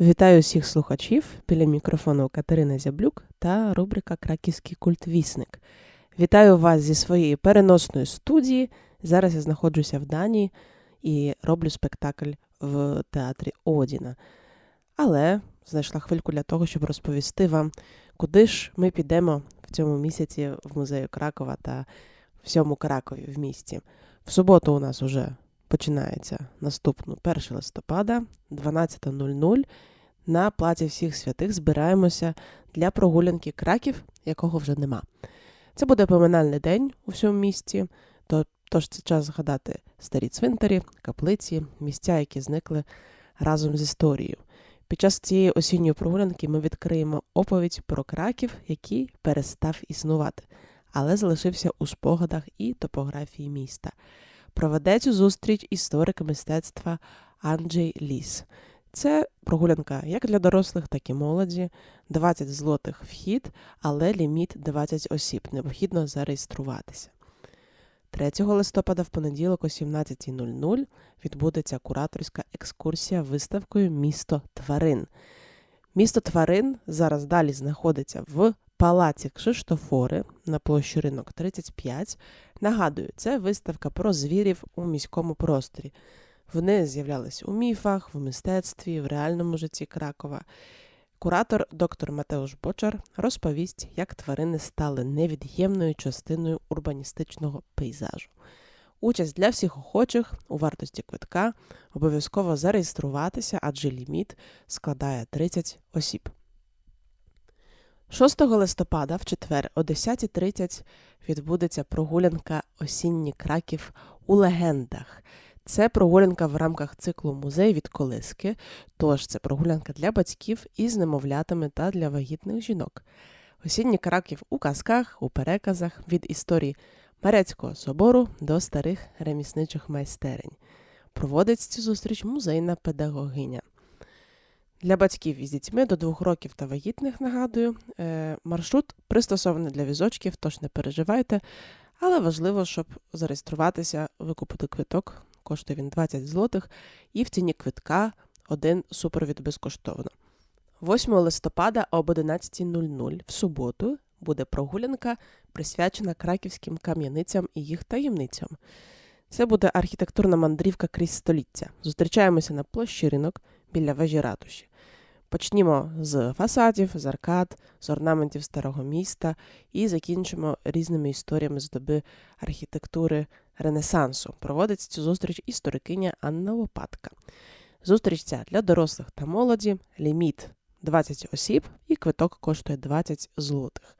Вітаю всіх слухачів біля мікрофону Катерина Зяблюк та рубрика Краківський культвісник. Вітаю вас зі своєї переносної студії. Зараз я знаходжуся в Данії і роблю спектакль в театрі Одіна. Але знайшла хвильку для того, щоб розповісти вам, куди ж ми підемо в цьому місяці в музею Кракова та всьому Кракові в місті. В суботу у нас уже починається наступну 1 листопада, 12.00. На плаці всіх святих збираємося для прогулянки краків, якого вже нема. Це буде поминальний день у всьому місті, то, тож це час згадати старі цвинтарі, каплиці, місця, які зникли разом з історією. Під час цієї осінньої прогулянки ми відкриємо оповідь про краків, який перестав існувати, але залишився у спогадах і топографії міста. Проведе цю зустріч історик мистецтва Анджей Ліс. Це прогулянка як для дорослих, так і молоді. 20 злотих вхід, але ліміт 20 осіб. Необхідно зареєструватися. 3 листопада в понеділок о 17.00 відбудеться кураторська екскурсія виставкою Місто тварин. Місто тварин зараз далі знаходиться в палаці Кшиштофори на площі ринок 35. Нагадую, це виставка про звірів у міському просторі. Вони з'являлись у міфах, в мистецтві, в реальному житті Кракова. Куратор доктор Матеуш Бочар розповість, як тварини стали невід'ємною частиною урбаністичного пейзажу. Участь для всіх охочих у вартості квитка обов'язково зареєструватися, адже ліміт складає 30 осіб. 6 листопада в четвер о 10.30 відбудеться прогулянка Осінній краків у легендах. Це прогулянка в рамках циклу музей від колиски, тож це прогулянка для батьків із немовлятами та для вагітних жінок. Осінній краків у казках, у переказах від історії Марецького собору до старих ремісничих майстерень. Проводить цю зустріч музейна педагогиня. Для батьків із дітьми до двох років та вагітних, нагадую, е, маршрут пристосований для візочків, тож не переживайте. Але важливо, щоб зареєструватися, викупити квиток, коштує він 20 злотих, і в ціні квитка один супровід безкоштовно. 8 листопада об 11.00 в суботу буде прогулянка, присвячена краківським кам'яницям і їх таємницям. Це буде архітектурна мандрівка крізь століття. Зустрічаємося на площі ринок біля вежі ратуші. Почнімо з фасадів, з аркад, з орнаментів старого міста і закінчимо різними історіями з доби архітектури Ренесансу. Проводить цю зустріч історикиня Анна Лопатка. Зустріч ця для дорослих та молоді, ліміт 20 осіб і квиток коштує 20 злотих.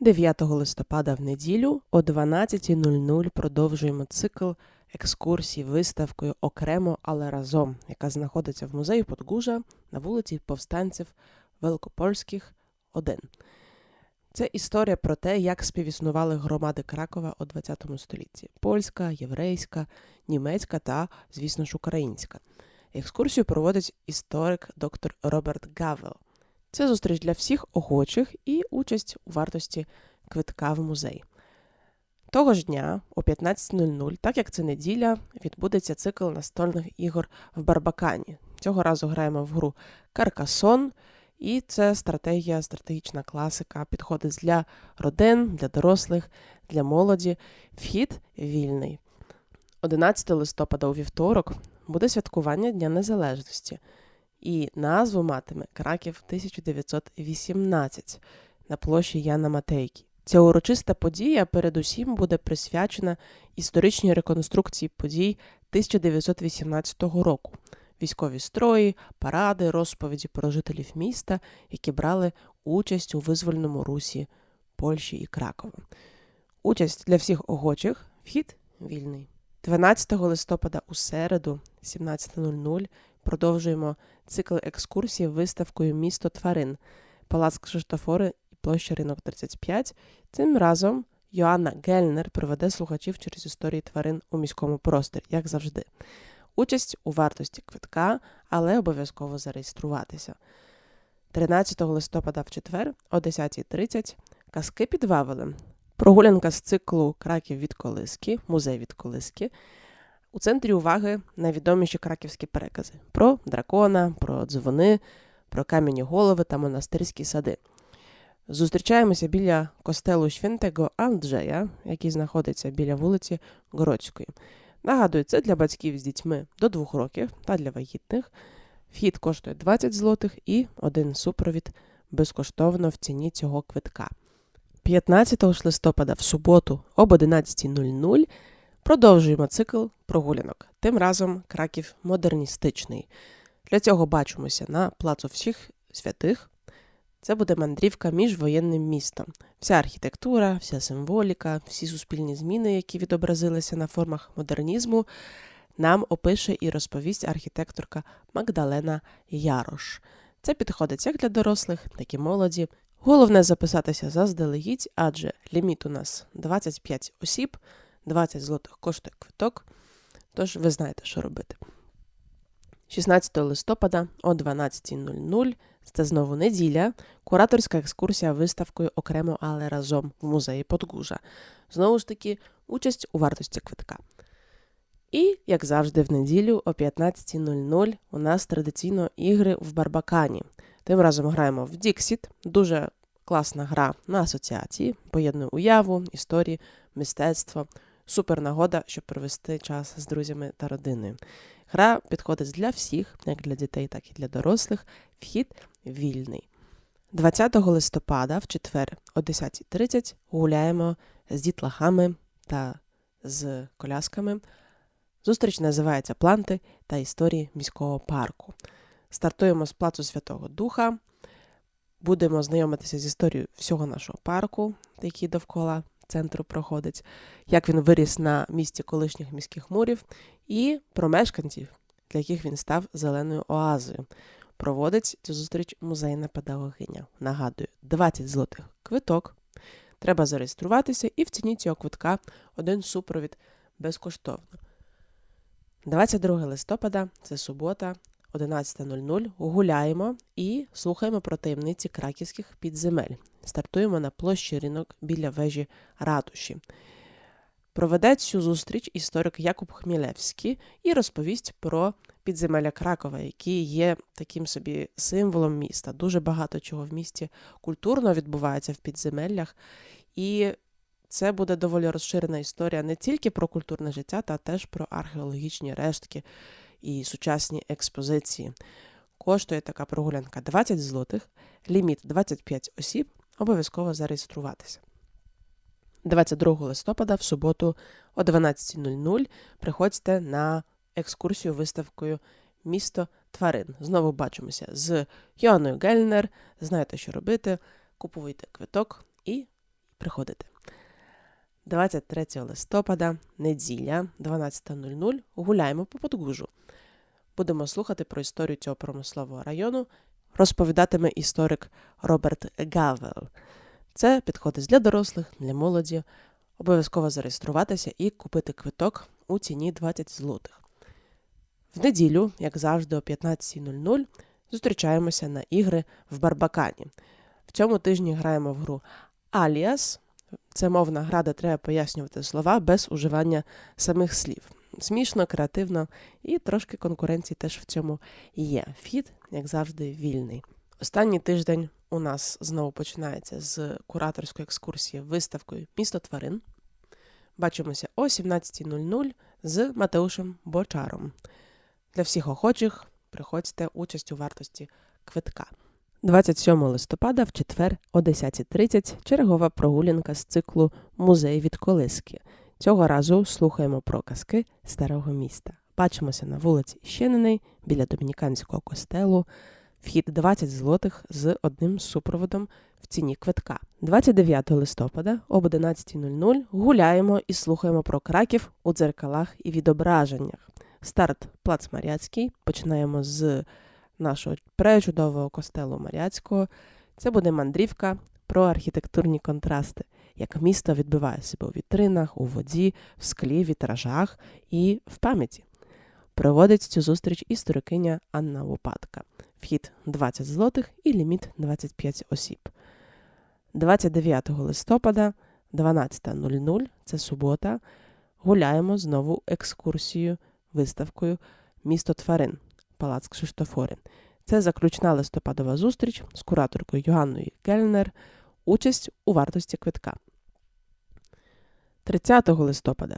9 листопада в неділю о 12.00 продовжуємо цикл екскурсій виставкою окремо, але разом, яка знаходиться в музеї Подгужа на вулиці Повстанців Великопольських, 1. Це історія про те, як співіснували громади Кракова у ХХ столітті: польська, єврейська, німецька та, звісно ж, українська. Екскурсію проводить історик доктор Роберт Гавел. Це зустріч для всіх охочих і участь у вартості квитка в музей. Того ж дня о 15.00, так як це неділя, відбудеться цикл настольних ігор в Барбакані. Цього разу граємо в гру Каркасон, і це стратегія, стратегічна класика. Підходить для родин, для дорослих, для молоді. Вхід вільний. 11 листопада у вівторок буде святкування Дня Незалежності. І назву матиме Краків 1918 на площі Яна Матейки. Ця урочиста подія передусім буде присвячена історичній реконструкції подій 1918 року, військові строї, паради, розповіді про жителів міста, які брали участь у визвольному русі Польщі і Кракова. Участь для всіх охочих, вхід вільний. 12 листопада у середу, 17.00, продовжуємо цикл екскурсій виставкою Місто тварин, Палац Кшиштофори площа Ринок 35. Цим разом Йоанна Гельнер проведе слухачів через історії тварин у міському просторі, як завжди. Участь у вартості квитка, але обов'язково зареєструватися. 13 листопада в четвер о 10.30 казки під Вавелем. Прогулянка з циклу Краків від Колиски, музей від Колиски. У центрі уваги найвідоміші краківські перекази про дракона, про дзвони, про кам'яні голови та монастирські сади. Зустрічаємося біля костелу Świętego Анджея, який знаходиться біля вулиці Городської. Нагадую, це для батьків з дітьми до 2 років та для вагітних. Вхід коштує 20 злотих і один супровід безкоштовно в ціні цього квитка. 15 листопада в суботу об 11.00 продовжуємо цикл прогулянок. Тим разом краків модерністичний. Для цього бачимося на плацу всіх святих. Це буде мандрівка між воєнним містом. Вся архітектура, вся символіка, всі суспільні зміни, які відобразилися на формах модернізму, нам опише і розповість архітекторка Магдалена Ярош. Це підходить як для дорослих, так і молоді. Головне записатися заздалегідь, адже ліміт у нас 25 осіб, 20 злотих коштує квиток. Тож ви знаєте, що робити. 16 листопада о 12.00 це знову неділя. Кураторська екскурсія виставкою окремо, але разом в музеї Подгужа. Знову ж таки, участь у вартості квитка. І, як завжди, в неділю о 15.00 у нас традиційно ігри в Барбакані. Тим разом граємо в Діксіт. Дуже класна гра на асоціації, поєднує уяву, історії, мистецтво. Супер нагода, щоб провести час з друзями та родиною. Гра підходить для всіх, як для дітей, так і для дорослих. Вхід вільний. 20 листопада, в четвер о 10.30 гуляємо з дітлахами та з колясками. Зустріч називається Планти та історії міського парку. Стартуємо з плацу Святого Духа. Будемо знайомитися з історією всього нашого парку, який довкола центру проходить, як він виріс на місці колишніх міських мурів, і про мешканців, для яких він став зеленою оазою. Проводить цю зустріч музейна педагогиня. Нагадую, 20 злотих квиток. Треба зареєструватися і в ціні цього квитка один супровід безкоштовно. 22 листопада це субота, 11.00. Гуляємо і слухаємо про таємниці краківських підземель. Стартуємо на площі ринок біля вежі ратуші. Проведе цю зустріч історик Якуб Хмілевський і розповість про підземелля Кракова, які є таким собі символом міста. Дуже багато чого в місті культурно відбувається в підземеллях. І це буде доволі розширена історія не тільки про культурне життя, та теж про археологічні рештки і сучасні експозиції. Коштує така прогулянка 20 злотих, ліміт 25 осіб, обов'язково зареєструватися. 22 листопада в суботу о 12.00 приходьте на екскурсію виставкою Місто тварин. Знову бачимося з Йоанною Гельнер. Знаєте, що робити. Купуйте квиток і приходите. 23 листопада, неділя, 12.00 гуляємо по Подгужу. Будемо слухати про історію цього промислового району. Розповідатиме історик Роберт Гавел. Це підходить для дорослих, для молоді. Обов'язково зареєструватися і купити квиток у ціні 20 злотих. В неділю, як завжди, о 15.00 зустрічаємося на ігри в Барбакані. В цьому тижні граємо в гру Аліас. Це мовна гра, де треба пояснювати слова без уживання самих слів. Смішно, креативно і трошки конкуренції теж в цьому є. Вхід, як завжди, вільний. Останній тиждень у нас знову починається з кураторської екскурсії виставкою Місто тварин. Бачимося о 17.00 з Матеушем Бочаром. Для всіх охочих приходьте участь у вартості квитка. 27 листопада в четвер о 10.30 чергова прогулянка з циклу Музей від колиски. Цього разу слухаємо про казки старого міста. Бачимося на вулиці Щениний біля домініканського костелу. Вхід 20 злотих з одним супроводом в ціні квитка. 29 листопада об 11.00 гуляємо і слухаємо про краків у дзеркалах і відображеннях. Старт Плац Маряцький. Починаємо з нашого пречудового костелу Маряцького. Це буде мандрівка про архітектурні контрасти, як місто відбиває себе у вітринах, у воді, в склі, вітражах і в пам'яті. Проводить цю зустріч історикиня Анна Лопатка. Вхід 20 злотих і ліміт 25 осіб. 29 листопада 12.00, це субота, гуляємо знову екскурсію, виставкою Місто тварин, Палац Кшиштофори. Це заключна листопадова зустріч з кураторкою Йоганною Кельнер. Участь у вартості квитка. 30 листопада,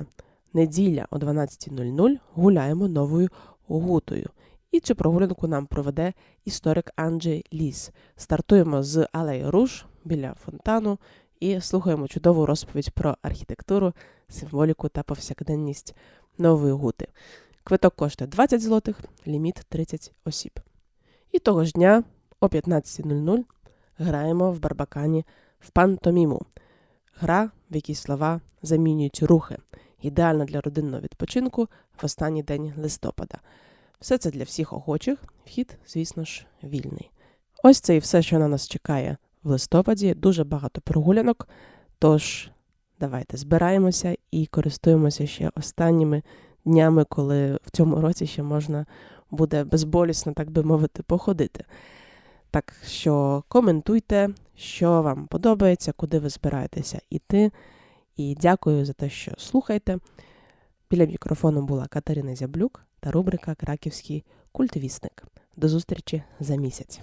неділя о 12.00 гуляємо новою гутою. І цю прогулянку нам проведе історик Анджей Ліс. Стартуємо з Алеї Руш біля фонтану і слухаємо чудову розповідь про архітектуру, символіку та повсякденність нової гути. Квиток коштує 20 злотих, ліміт 30 осіб. І того ж дня о 15.00 граємо в Барбакані в пантоміму. Гра, в якій слова замінюють рухи. Ідеальна для родинного відпочинку в останній день листопада. Все це для всіх охочих. Вхід, звісно ж, вільний. Ось це і все, що на нас чекає в листопаді. Дуже багато прогулянок. Тож давайте збираємося і користуємося ще останніми днями, коли в цьому році ще можна буде безболісно, так би мовити, походити. Так що коментуйте, що вам подобається, куди ви збираєтеся іти. І дякую за те, що слухаєте. Біля мікрофону була Катерина Зяблюк та рубрика Краківський культивісник. До зустрічі за місяць.